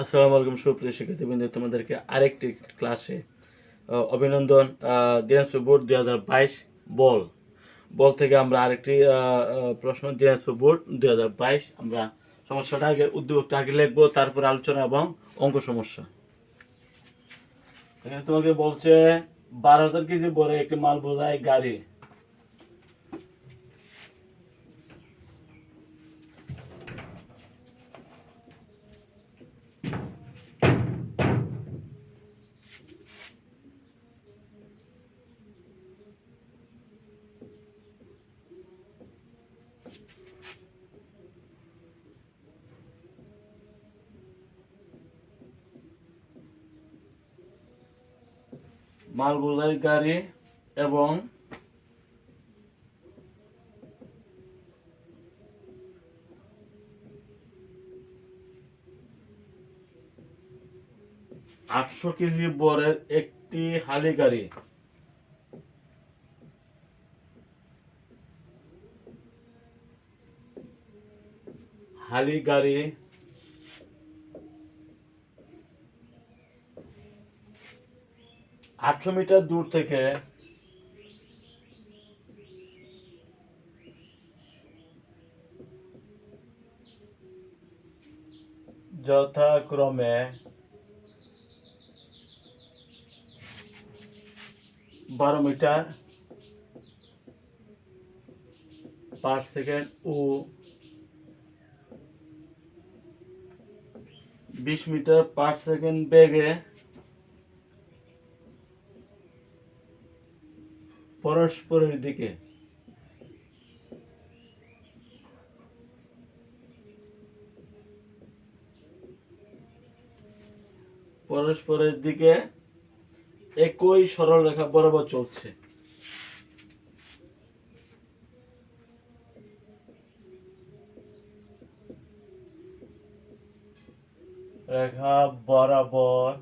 আসসালামু আলাইকুম সুপ্রিয় শিক্ষার্থীবৃন্দ, তোমাদেরকে আরেকটি ক্লাসে অভিনন্দন দিনাজপুর বোর্ড দুই হাজার বাইশ বল। বল থেকে আমরা আরেকটি প্রশ্ন, দিনাজপুর বোর্ড দুই হাজার বাইশ। আমরা সমস্যাটা আগে উদ্যোগটা আগে লিখব, তারপর আলোচনা এবং অঙ্ক সমস্যা। এখানে তোমাকে বলছে, বারো হাজার কেজি বড় একটি মাল বোঝায় গাড়ি। মাল গাড়ি এবং আটশো কেজি বরের একটি হালি গাড়ি। হালি গাড়ি আটশো মিটার দূর থেকে যথাক্রমে বারো মিটার পাঁচ সেকেন্ড ও বিশ মিটার পাঁচ সেকেন্ড বেগে পরস্পরের দিকে। পরস্পরের দিকে একই সরল রেখা বরাবর চলছে। রেখা বরাবর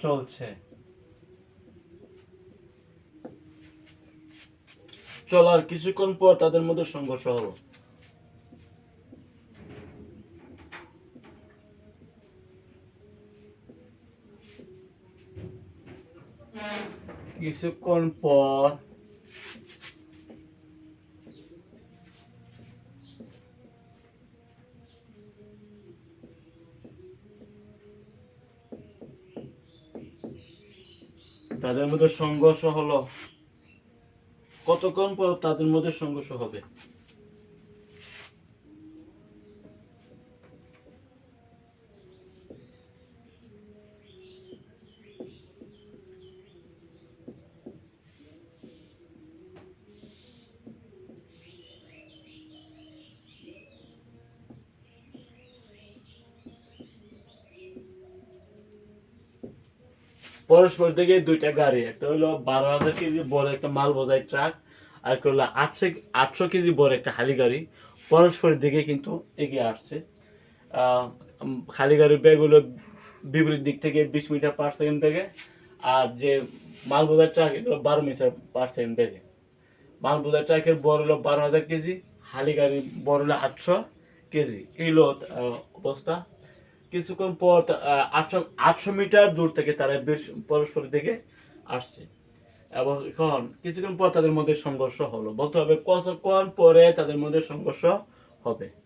চলছে। চলার কিছুক্ষণ পর তাদের মধ্যে সংঘর্ষ হলো। কিছুক্ষণ পর তাদের মধ্যে সংঘর্ষ হলো। কতক্ষণ পর তাদের মধ্যে সংঘর্ষ হবে? পরস্পর থেকে দুইটা গাড়ি, একটা হলো বারো হাজার কেজি বড় একটা মাল বোঝাই ট্রাক আর হলো আটশো আটশো কেজি বড় একটা খালি গাড়ি। পরস্পরের দিকে কিন্তু এগিয়ে আসছে। খালি গাড়ির ব্যাগ হলো বিপরীত দিক থেকে বিশ মিটার পার সেকেন্ড বেগে আর যে মাল ট্রাক এগুলো বারো মিটার পার সেকেন্ড বেগে মাল বোঝাই ট্রাকের বড় হলো বারো হাজার কেজি খালি গাড়ি বড় হলো আটশো কেজি। এই হলো অবস্থা। কিছুক্ষণ পর আটশো আটশো মিটার দূর থেকে তারা বেশ পরস্পর দিকে আসছে। এবং এখন কিছুক্ষণ পর তাদের মধ্যে সংঘর্ষ হলো। বলতে হবে কতক্ষণ পরে তাদের মধ্যে সংঘর্ষ হবে?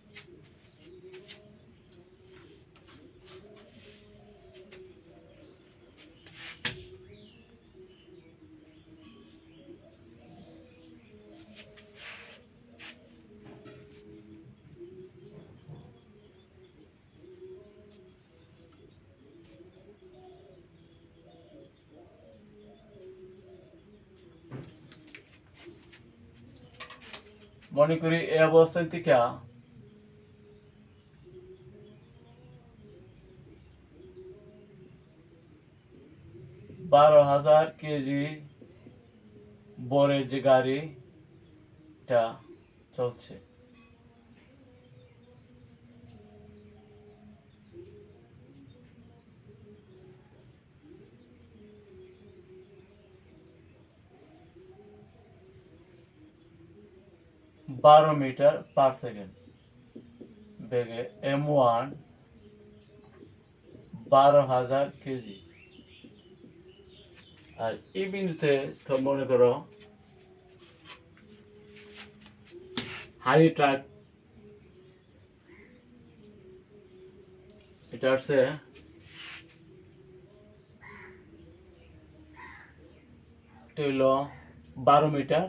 মনে করি এই অবস্থান থেকে বারো হাজার কেজি বরের যে গাড়িটা চলছে। বারো মিটার পার সেকেন্ড বেগে এম ওয়ান বারো হাজার কেজি। আর এই বিন্দুতে তো মনে করো, হাই ট্রাক। এটা হচ্ছে বারো মিটার।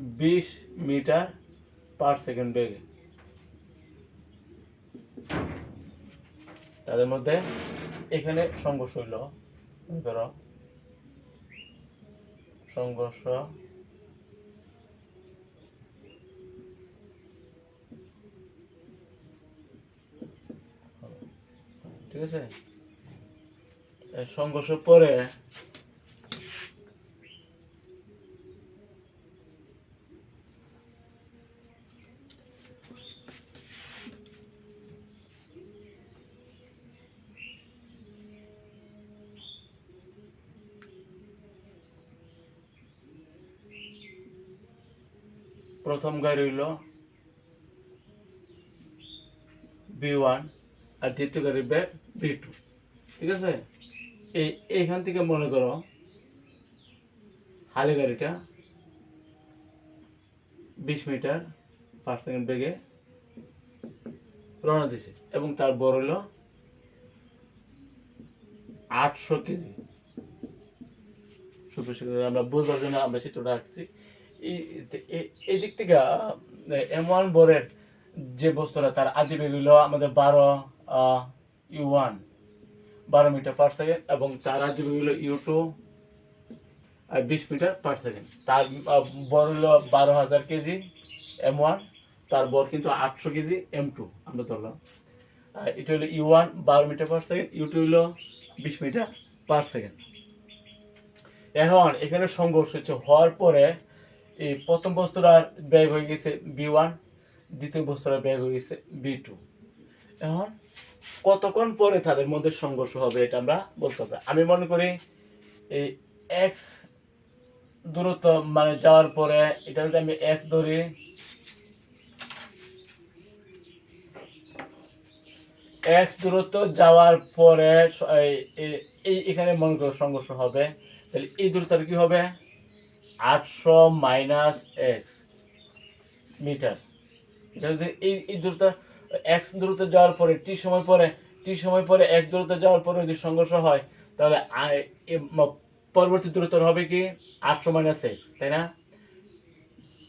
বিশ মিটার পার সেকেন্ড বেগে। তাদের মধ্যে এখানে সংঘর্ষ হইল। করো। সংঘর্ষ। ঠিক আছে? সংঘর্ষ পরে প্রথম গাড়ি হইল বি ওয়ান আর দ্বিতীয় গাড়ি বি টু। ঠিক আছে? এই, এইখান থেকে মনে করো হালি গাড়িটা বিশ মিটার পার সেকেন্ড বেগে রওনা দিছে এবং তার বড় হলো আটশো কেজি। সুপ্রিয় আমরা বুঝবার জন্য আমরা চিত্রটা আঁকছি এই দিক থেকে এম ওয়ান বোর্ডের যে বস্তুটা, তার আদি বেগ হলো আমাদের বারো ইউ ওয়ান, বারো মিটার পার সেকেন্ড এবং তার আদি বেগ হলো ইউ টু বিশ মিটার পার সেকেন্ড তার বর হলো বারো হাজার কেজি এম ওয়ান তার বর কিন্তু আটশো কেজি এম টু, আমরা ধরলাম। এটা হলো ইউ ওয়ান, বারো metre per second U two হলো বিশ মিটার পার সেকেন্ড এখন এখানে সংঘর্ষ হচ্ছে, হওয়ার পরে এই প্রথম বস্তুটার ব্যয় হয়ে গেছে বি ওয়ান, দ্বিতীয় বস্তুটার ব্যাগ হয়ে গেছে বি টু। এখন কতক্ষণ পরে তাদের মধ্যে সংঘর্ষ হবে এটা আমরা বলতে হবে। আমি মনে করি এই এক্স দূরত্ব মানে যাওয়ার পরে এটা যদি আমি এক্স ধরি এক্স দূরত্ব যাওয়ার পরে এই, এখানে মনে করো সংঘর্ষ হবে। তাহলে এই দূরত্বটা কি হবে? আটশো মাইনাস এক্স মিটার। এটা এই এই দূরত্ব, এক্স দূরত্ব যাওয়ার পরে টি সময় পরে, টি সময় পরে এক দূরত্ব যাওয়ার পরে যদি সংঘর্ষ হয়, তাহলে পরবর্তী দূরত্ব হবে কি? আটশো মাইনাস এক্স, তাই না?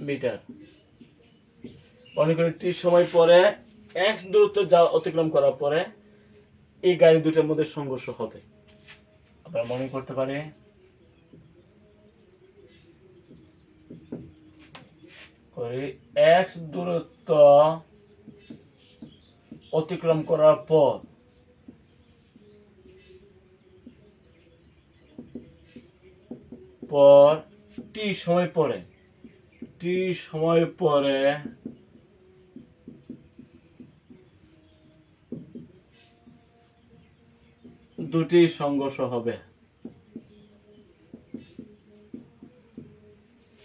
মিটার। মনে করি টি সময় পরে এক দূরত্ব যা অতিক্রম করার পরে এই গাড়ি দুটোর মধ্যে সংঘর্ষ হবে। আমরা মনে করতে পারি করি এক্স দূরত্ব অতিক্রম করার পর পর টি সময় পরে। টি সময় পরে দুটি সংঘর্ষ হবে।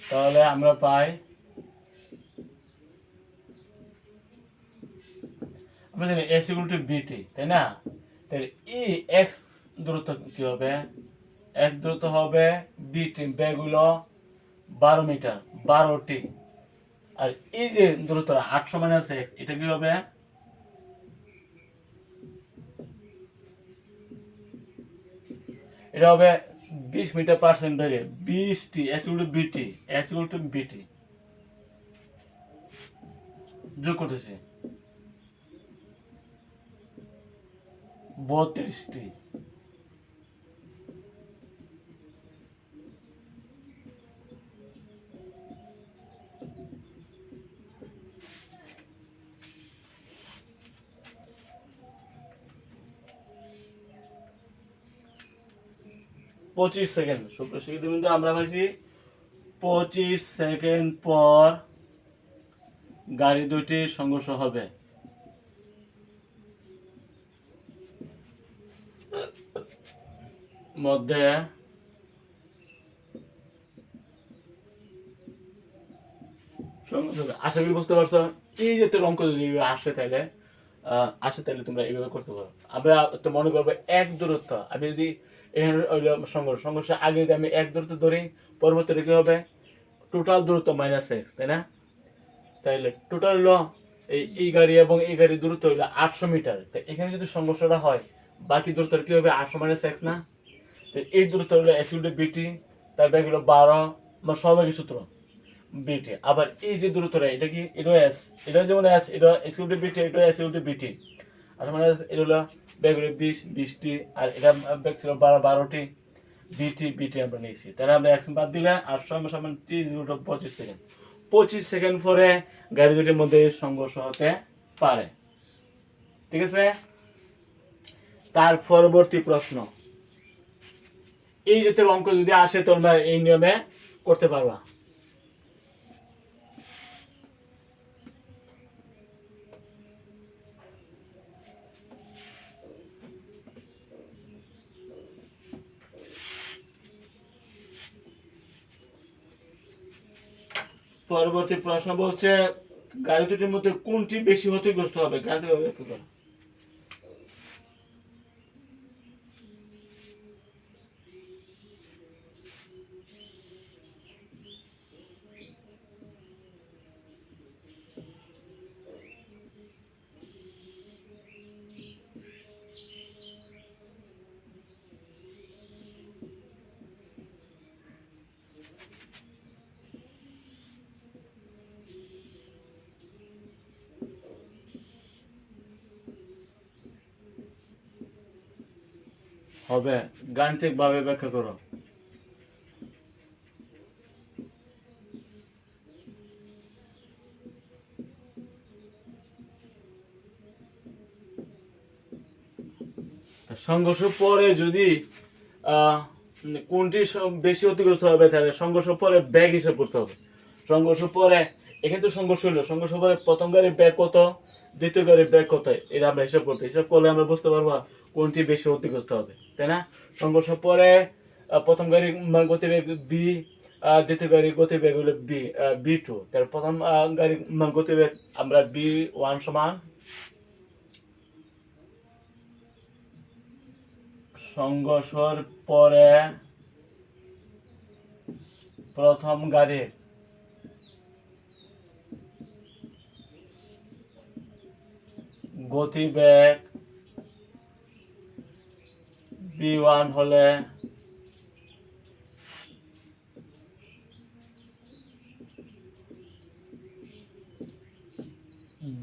তাহলে আমরা পাই জানি এস ইকুয়াল টু বিটি তাই না? তাহলে ই এক্স দূরত্ব কি হবে? এক দূরত্ব হবে বিটি ব্যাগ হলো বারো মিটার বারোটি আর এই যে দূরত্ব আটশো মাইনাস এক্স এটা কি হবে? এটা হবে বিশ মিটার পার্সেন্ট বেগে বিশটি S equal to VT S equal to VT যোগ করতেছি। বত্রিশটি। পঁচিশ সেকেন্ড সুপ্রসিদ্ধ বিন্দু আমরা পাইছি পঁচিশ সেকেন্ড পর গাড়ি দুটি সংঘর্ষ হবে। মধ্যে আশা করি বুঝতে পারছ? এই যে তোর অঙ্ক যদি আসে তাহলে আসে তাহলে তোমরা এইভাবে করতে পারো। আমরা তো মনে করব এক দূরত্ব। আমি যদি সংঘর্ষ সংঘর্ষ আগে যদি আমি এক দূরত্ব ধরি, পরবর্তীতে কি হবে? টোটাল দূরত্ব মাইনাস এক্স তাই না? তাইলে টোটাল হলো এই এই গাড়ি এবং এই গাড়ির দূরত্ব হইল আটশো মিটার। তো এখানে যদি সংঘর্ষটা হয়, বাকি দূরত্ব কি হবে? আটশো মাইনাস এক্স না? এই দূরত্ব হলো ইউটি বিটি তার ব্যাগ হলো বারো মানে সহভাগী সূত্র বিটি আবার এই যে দূরত্বটা এটা কি? এটা এস এটা যেমন এস এটা এস ইউটি বিটি এটা এস ইউটি বিটি আচ্ছা মানে এটা হলো ব্যাগ হলো বিশ বিশটি আর এটা ব্যাগ ছিল বারো বারোটি বিটি বিটি আমরা নিয়েছি। তাহলে আমরা একশো বাদ দিলে আর সঙ্গে সমান টি জিরোটা পঁচিশ সেকেন্ড পঁচিশ সেকেন্ড পরে গাড়ি দুটির মধ্যে সংঘর্ষ হতে পারে। ঠিক আছে? তার পরবর্তী প্রশ্ন। এই জাতীয় অঙ্ক যদি আসে, তোমরা এই নিয়মে করতে পারবা। পরবর্তী প্রশ্ন বলছে, গাড়ি দুটির মধ্যে কোনটি বেশি ক্ষতিগ্রস্ত হবে? গাড়ি ব্যাখ্যা হবে। গাণিতিক ভাবে ব্যাখ্যা করো। সংঘর্ষ পরে যদি কোনটি বেশি ক্ষতিগ্রস্ত হবে তাহলে সংঘর্ষ পরে ব্যাগ হিসাব করতে হবে। সংঘর্ষ পরে, এখানে তো সংঘর্ষ হলো। সংঘর্ষ পরে প্রথম গাড়ির ব্যাগ কত? দ্বিতীয় গাড়ির ব্যাগ কত? এটা আমরা হিসাব করতে হিসাব করলে আমরা বুঝতে পারব কোনটি বেশি ক্ষতিগ্রস্ত হবে। তাই না? সংঘর্ষ পরে প্রথম গাড়ির মান গতিবেগ বি দ্বিতীয় গাড়ির গতিবেগ হলো বি বি টু তার প্রথম গাড়ির মান গতিবেগ আমরা বি ওয়ান সমান সংঘর্ষর পরে প্রথম গাড়ির গতিবেগ বি ওয়ান হলে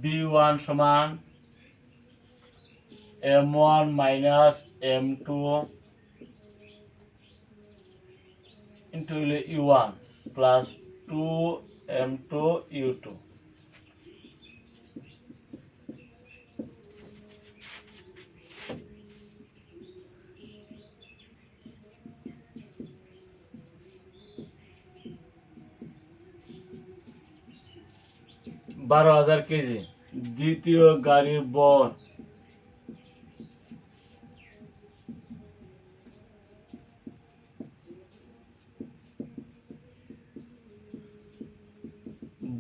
বি ওয়ান সমান M one minus M two into U one plus two M two U two বারো হাজার কেজি। দ্বিতীয় গাড়ির বর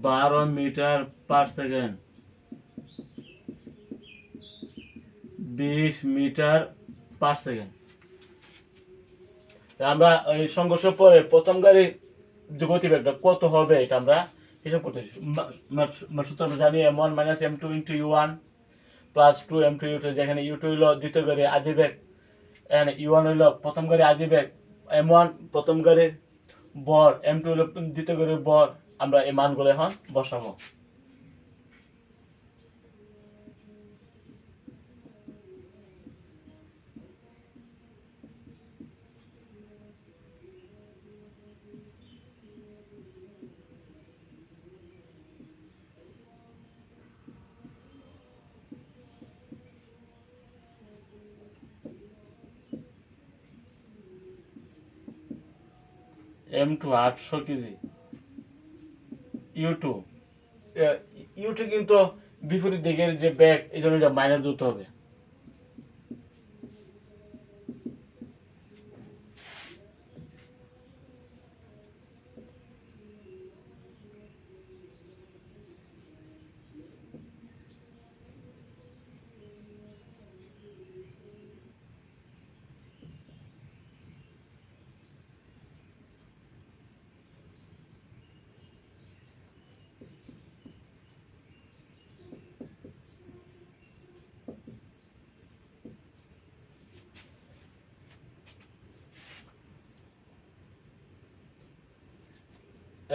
বারো মিটার পার সেকেন্ড। বিশ মিটার পার সেকেন্ড। আমরা এই সংঘর্ষ পরে প্রথম গাড়ির যে গতিবেগটা কত হবে এটা আমরা হিসাব করতে সূত্র জানি M one minus M two into U one plus two M two U two যেখানে ইউ টু হইল দ্বিতীয় গাড়ি আদি ব্যাগ ইউ ওয়ান হইল প্রথম গাড়ি আদি ব্যাগ এম ওয়ান প্রথম গাড়ির বর এম টু হইল দ্বিতীয় গাড়ির বর, আমরা এই মানগুলো এখন বসাবো। এম টু আটশো KG. U two U two কিন্তু বিপরীত দিকের যে ব্যাগ এই জন্য এটা মাইনাস দিতে হবে।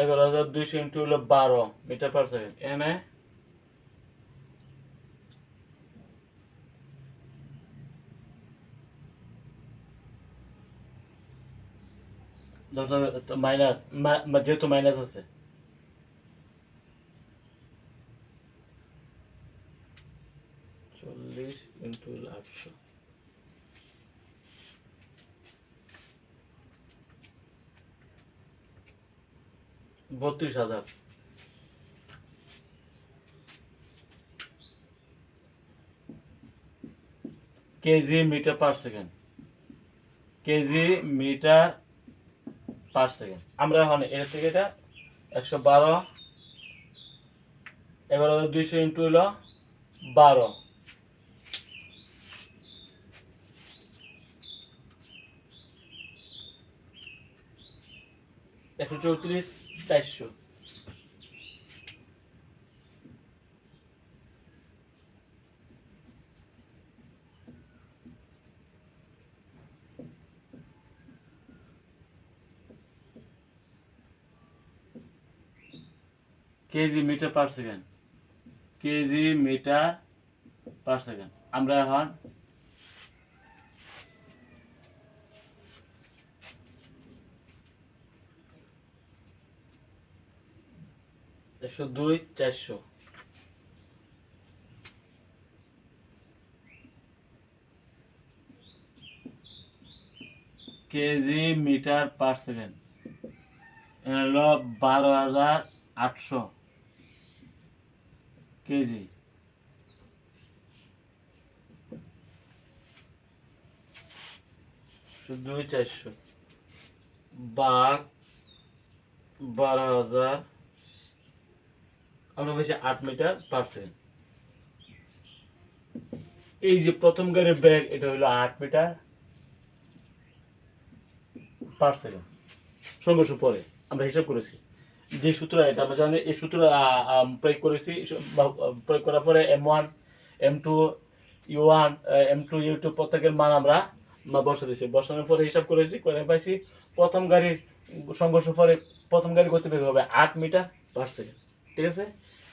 এগারো হাজার দুইশো ইন্টু হলো বারো মিটার পার সেকেন্ড। এনে মাইনাস যেহেতু মাইনাস আছে চল্লিশ ইন্টু একশো বত্রিশ হাজার। KG metre per second. KG metre per second. আমরা এখন এর থেকে এটা একশো বারো হাজার দুইশো ইন্টু হলো বারো। একশো চৌত্রিশ চারশো। KG metre per second. KG metre per second. আমরা এখন একশো দুই, চারশো। KG metre per second. হলো বারো হাজার আটশো কেজি। দুই, চারশো। বাঘ বারো হাজার আমরা বলছি আট মিটার পার সেকেন্ড এই যে প্রথম গাড়ির ব্যাগ এটা হলো আট মিটার পার সেকেন্ড সংঘর্ষ পরে আমরা হিসাব করেছি। যে সূত্র, এটা আমরা জানি, এই সূত্র প্রয়োগ করেছি প্রয়োগ করার পরে M one M two U one M two U two প্রত্যেকের মান আমরা বসে দিয়েছি। বসানোর পরে হিসাব করেছি, করে পাইছি প্রথম গাড়ির সংঘর্ষ পরে প্রথম গাড়ি গতিবেগ হবে আট মিটার পার সেকেন্ড ঠিক আছে?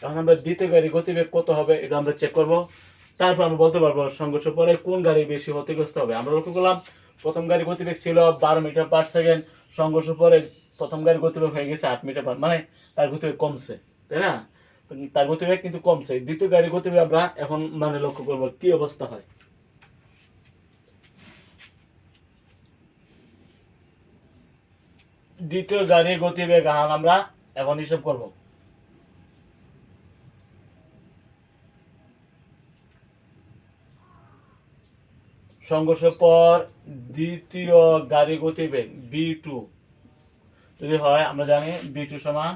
এখন আমরা দ্বিতীয় গাড়ি গতিবেগ কত হবে এটা আমরা চেক করব। তারপর আমরা বলতে পারব সংঘর্ষ পরে কোন গাড়ি বেশি ক্ষতিগ্রস্ত হবে। আমরা লক্ষ্য করলাম, প্রথম গাড়ি গতিবেগ ছিল বারো মিটার পার সেকেন্ড সংঘর্ষ পরে প্রথম গাড়ি গতিবেগ হয়ে গেছে আট মিটার পার মানে তার গতিবেগ কমছে, তাই না? তার গতিবেগ কিন্তু কমছে। দ্বিতীয় গাড়ি গতিবেগ আমরা এখন মানে লক্ষ্য করব কি অবস্থা হয়। দ্বিতীয় গাড়ির গতিবেগ আমরা এখন হিসাব করব। সংঘর্ষের পর দ্বিতীয় গাড়ি গতিবেগ বি টু যদি হয়, আমরা জানি বি টু সমান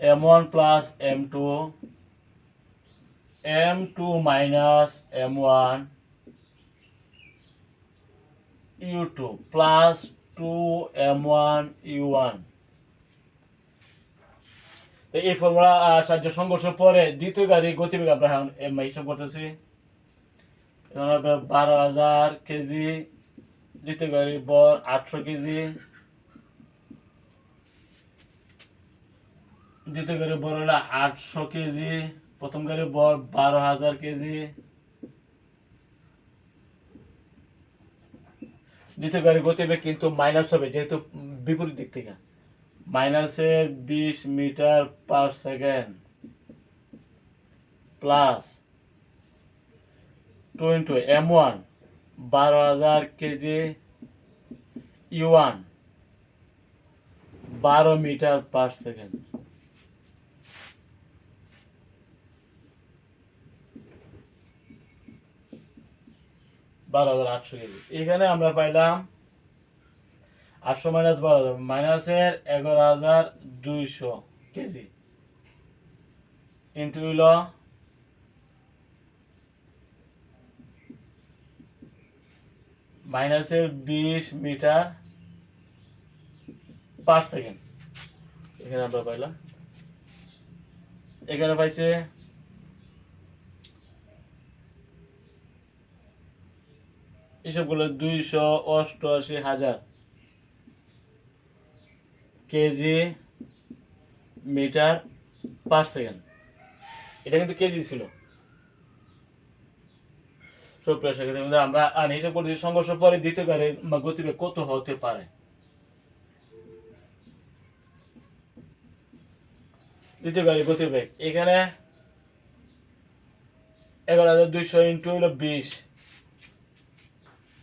M one plus M two M two minus M one U two plus two M one U one তো এই ফর্মুলা সাহায্য সংঘর্ষের পরে দ্বিতীয় গাড়ি গতিবেগ আমরা এখন হিসাব করতেছি। বারো হাজার কেজি, দ্বিতীয় গাড়ির বর আটশো কেজি। দ্বিতীয় গাড়ির বর হলো আটশো কেজি, প্রথম গাড়ির বর বারো হাজার কেজি। দ্বিতীয় গাড়ির গতিবেগ কিন্তু মাইনাস হবে, যেহেতু বিপরীত দিক থেকে। মাইনাসের বিশ metre per second plus two into M one, বারো হাজার কেজি ইউয়ান, বারো মিটার পার সেকেন্ড। বারো হাজার আটশো কেজি। এখানে আমরা পাইলাম আটশো মাইনাস বারো হাজার, মাইনাসের এগারো হাজার দুইশো কেজি। ইন্টু হইল মাইনাসের বিশ মিটার পার সেকেন্ড। এখানে আমরা পাইলাম। এখানে পাইছে এসবগুলো দুইশো অষ্টআশি হাজার। KG metre per second. এটা কিন্তু কেজি ছিল। আমরা সংঘর্ষ পরে দ্বিতীয় গতিবেগ কত হতে পারে? গতিবেগ এখানে এগারো হাজার দুইশো ইন্টু হলো বিশ।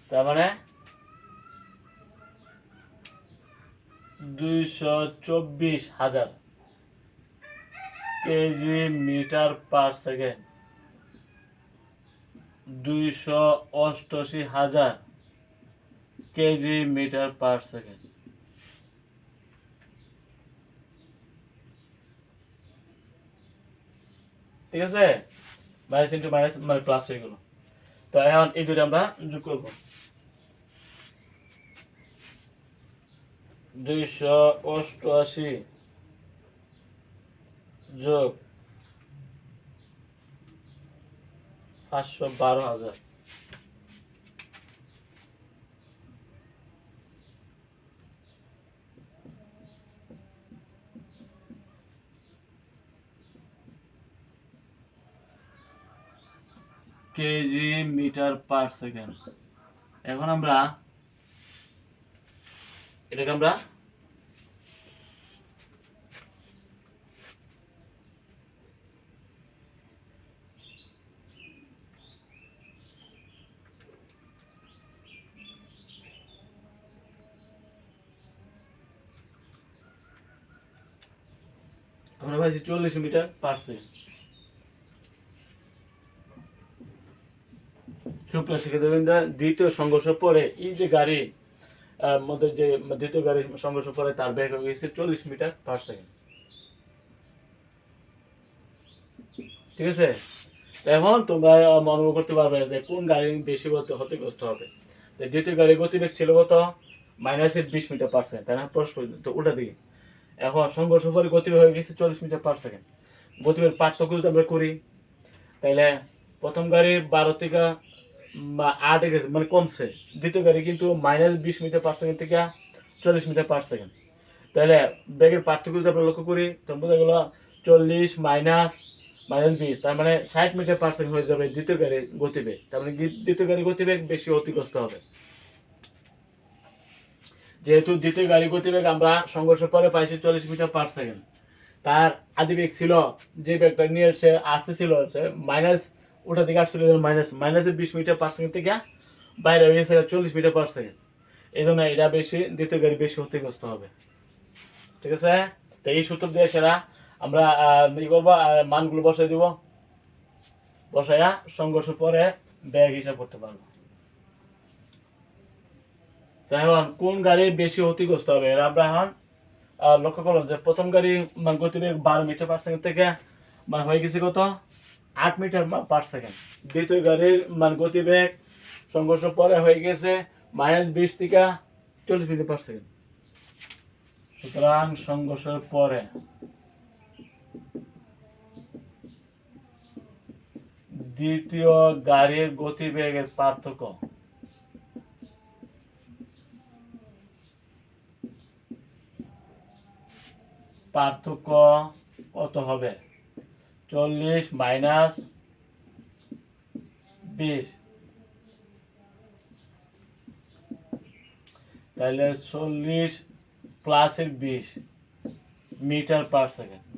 তার মানে দুইশো চব্বিশ হাজার কেজি মিটার পার সেকেন্ড। দুইশো অষ্টআশি হাজার কেজি মিটার পার সেকেন্ড। ঠিক আছে? মাইনাস ইন্টু মাইনাস মানে প্লাস হয়ে গেল। তো এখন এই দুটো আমরা যোগ করব। দুইশো অষ্টআশি যোগ পাঁচশো বারো হাজার। KG metre per second. এখন আমরা এটাকে আমরা আমরা পাইছি চল্লিশ মিটার পার সেকেন্ড সুপ্রিয় শিক্ষার্থীবৃন্দ দ্বিতীয় সংঘর্ষ পরে এই যে গাড়ি মধ্যে যে দ্বিতীয় গাড়ি সংঘর্ষ পরে তার বেগ হয়ে গেছে চল্লিশ মিটার পার সেকেন্ড ঠিক আছে? এখন তোমরা মনে করতে পারবে যে কোন গাড়ি বেশি ক্ষতিগ্রস্ত হবে। দ্বিতীয় গাড়ির গতিবেগ ছিল কত? মাইনাস বিশ মিটার পার সেকেন্ড তাই না? পরস্পর তো উল্টা দিকে। এখন সংঘর্ষ পরে গতিবেগ হয়ে গেছে চল্লিশ মিটার পার সেকেন্ড গতিবেগ পার্থক্য যদি আমরা করি, তাইলে প্রথম গাড়ির বারো থেকে আটে গেছে মানে কমছে। দ্বিতীয় গাড়ি কিন্তু মাইনাস বিশ মিটার পার সেকেন্ড থেকে চল্লিশ মিটার পার সেকেন্ড তাহলে ব্যাগের পার্থক্য যদি আমরা লক্ষ্য করি, তখন বোঝা গেল চল্লিশ মাইনাস মাইনাস বিশ, তার মানে ষাট মিটার পার সেকেন্ড হয়ে যাবে দ্বিতীয় গাড়ির গতিবেগ। তার মানে দ্বিতীয় গাড়ির গতিবেগ বেশি অতিগ্রস্ত হবে। যেহেতু দ্বিতীয় গাড়ি গতিবেগ আমরা সংঘর্ষ পরে পাইছি চল্লিশ মিটার পার সেকেন্ড তার আদি বেগ ছিল যে বেগটা নিয়ে সে আসতে ছিল সে মাইনাস ওটা দিকে আসছিল মাইনাস মাইনাসে বিশ মিটার পার সেকেন্ড থেকে বাইরে হয়ে গেছে চল্লিশ মিটার পার সেকেন্ড এই জন্য এটা বেশি, দ্বিতীয় গাড়ি বেশি ক্ষতিগ্রস্ত হবে। ঠিক আছে? তো এই সূত্র দিয়ে সেরা, আমরা ই করব মানগুলো বসাই দিব। বসাইয়া সংঘর্ষ পরে ব্যাগ হিসাব করতে পারব। তো এখন কোন গাড়ি বেশি ক্ষতিগ্রস্ত হবে? এর আমরা এখন লক্ষ্য করলাম যে প্রথম গাড়ি মানে গতিবেগ বারো মিটার পার সেকেন্ড থেকে মানে হয়ে গেছে কত? আট মিটার পার সেকেন্ড। দ্বিতীয় গাড়ির মানে গতিবেগ, সংঘর্ষ পরে হয়ে গেছে মাইনাস বিশ থেকে চল্লিশ মিটার পার সেকেন্ড। সুতরাং সংঘর্ষের পরে দ্বিতীয় গাড়ির গতিবেগের পার্থক্য। পার্থক্য কত হবে? চল্লিশ মাইনাস বিশ। তাহলে চল্লিশ প্লাসের বিশ মিটার পার সেকেন্ড।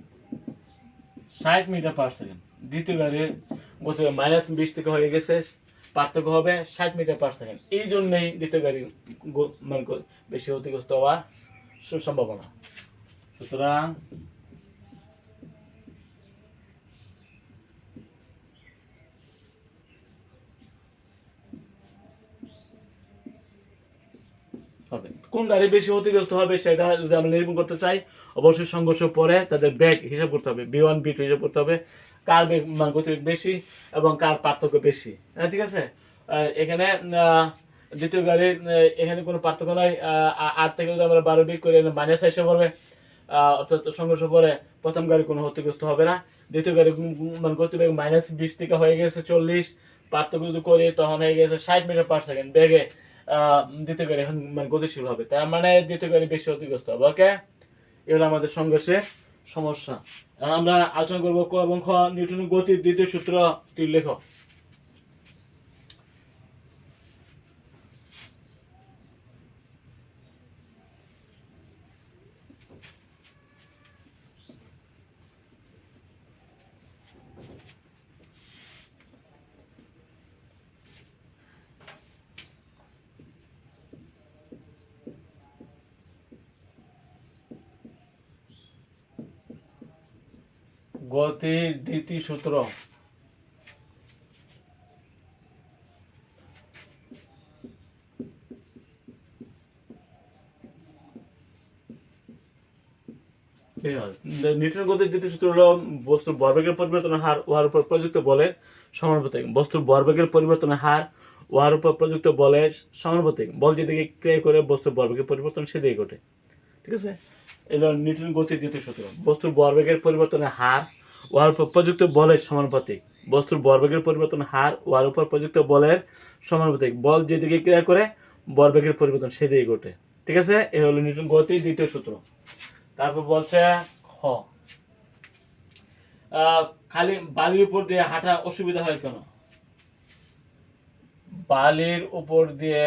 ষাট মিটার পার সেকেন্ড। দ্বিতীয় গাড়ির গতি মাইনাস বিশ থেকে হয়ে গেছে, পার্থক্য হবে ষাট মিটার পার সেকেন্ড। এই জন্যই দ্বিতীয় গাড়ির গ- মানে বেশি ক্ষতিগ্রস্ত হওয়ার সু- সম্ভাবনা। সুতরাং কোন গাড়ি বেশি ক্ষতিগ্রস্ত হবে সেটা যদি আমরা নিরূপণ করতে চাই, অবশ্যই সংঘর্ষ পরে তাদের ব্যাগ হিসাব করতে হবে বি ওয়ান বি টু হিসাব করতে হবে, কার বেগ মানে গতিবেগ বেশি এবং কার পার্থক্য বেশি। হ্যাঁ ঠিক আছে? এখানে দ্বিতীয় গাড়ির এখানে কোনো পার্থক্য নয় আট থেকে যদি আমরা বারো বিক করে মাইনাস এসে পড়বে অর্থাৎ সংঘর্ষ পরে প্রথম গাড়ি কোনো ক্ষতিগ্রস্ত হবে না। দ্বিতীয় গাড়ি মানে গতিবেগ মাইনাস বিশ থেকে হয়ে গেছে চল্লিশ, পার্থক্য যদি করি, তখন হয়ে গেছে ষাট মিটার পার সেকেন্ড বেগে আহ, করে এখন মানে গতিশীল হবে তার মানে দিতে করে বেশি ক্ষতিগ্রস্ত হবে ওকে এগুলো আমাদের সংঘর্ষের সমস্যা। আমরা আলোচনা করব ক এবং খ নিউটনের গতির দ্বিতীয় সূত্রটি লেখ গতির দ্বিতীয় সূত্র। কি? নিউটনের গতির দ্বিতীয় সূত্র হলো বস্তুর ভরবেগের পরিবর্তনের হার উহার উপর প্রযুক্ত বলের সমানুপাতিক। বস্তুর ভরবেগের পরিবর্তনের হার উহার উপর প্রযুক্ত বলের সমানুপাতিক। বল যেদিকে ক্রিয়া করে বস্তুর ভরবেগের পরিবর্তন সেদিকে ঘটে। ঠিক আছে? এলো নিউটনের গতির দ্বিতীয় সূত্র। বস্তুর ভরবেগের পরিবর্তনের হার উহার উপর প্রযুক্ত বলের সমানুপাতিক। বস্তুর ভরবেগের পরিবর্তনের হার উহার উপর প্রযুক্ত বলের সমানুপাতিক। বল যেদিকে ক্রিয়া করে ভরবেগের পরিবর্তন সেদিকে ঘটে। ঠিক আছে? এ হলো নিউটন গতির দ্বিতীয় সূত্র। তারপর বলছে খ। খালি বালির উপর দিয়ে হাঁটা অসুবিধা হয় কেন? বালির উপর দিয়ে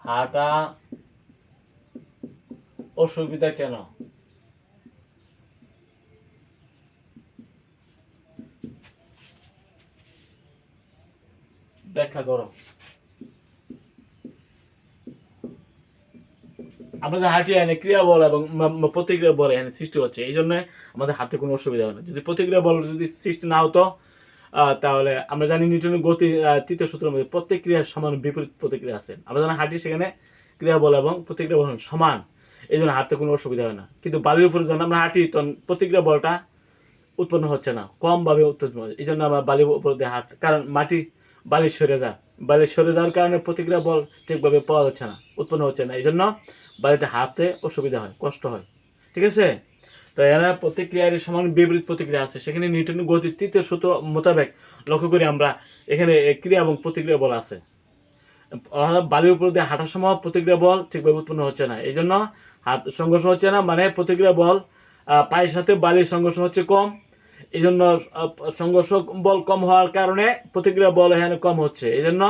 হাঁটা অসুবিধা কেন? ব্যাখ্যা করো। আমরা যে হাঁটি এনে ক্রিয়া বল এবং প্রতিক্রিয়া বল এখানে সৃষ্টি হচ্ছে। এই জন্য আমাদের হাঁটতে কোনো অসুবিধা হয় না। যদি প্রতিক্রিয়া বল যদি সৃষ্টি না হতো তাহলে আমরা জানি নিউটনের গতি তৃতীয় সূত্রের মধ্যে প্রত্যেক ক্রিয়ার সমান বিপরীত প্রতিক্রিয়া আছে। আমরা জানি হাঁটি সেখানে ক্রিয়া বল এবং প্রতিক্রিয়া বল সমান। এই জন্য হাঁটতে কোনো অসুবিধা হয় না। কিন্তু বালির উপরে যখন আমরা হাঁটি, তখন প্রতিক্রিয়া বলটা উৎপন্ন হচ্ছে না। কম ভাবে উৎপন্ন হচ্ছে এই জন্য আমরা বালির উপর দিয়ে হাঁট কারণ মাটি বালি সরে যায়। বালি সরে যাওয়ার কারণে প্রতিক্রিয়া বল ঠিকভাবে পাওয়া যাচ্ছে না, উৎপন্ন হচ্ছে না। এই জন্য বাড়িতে হাঁটতে অসুবিধা হয়, কষ্ট হয়। ঠিক আছে? তো এরা প্রতিক্রিয়ার সমান বিপরীত প্রতিক্রিয়া আছে। সেখানে নিউটনের গতির তৃতীয় সূত্র মোতাবেক লক্ষ্য করি আমরা এখানে ক্রিয়া এবং প্রতিক্রিয়া বল আছে। বালির উপর দিয়ে হাঁটার সময় প্রতিক্রিয়া বল ঠিকভাবে উৎপন্ন হচ্ছে না। এই জন্য হাত সংঘর্ষ হচ্ছে না মানে প্রতিক্রিয়া বল পায়ের সাথে বালির সংঘর্ষ হচ্ছে কম। এই জন্য সংঘর্ষ বল কম হওয়ার কারণে প্রতিক্রিয়া বল এখানে কম হচ্ছে। এই জন্য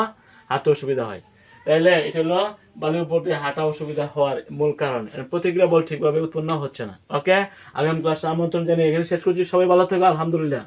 হাঁটতে অসুবিধা হয়। তাহলে এটা হলো বালির উপর দিয়ে হাঁটা অসুবিধা হওয়ার মূল কারণ। প্রতিক্রিয়া বল ঠিকভাবে উৎপন্ন হচ্ছে না। ওকে আগামী ক্লাসে আমন্ত্রণ জানিয়ে এখানে শেষ করছি। সবাই ভালো থেকো। আলহামদুলিল্লাহ।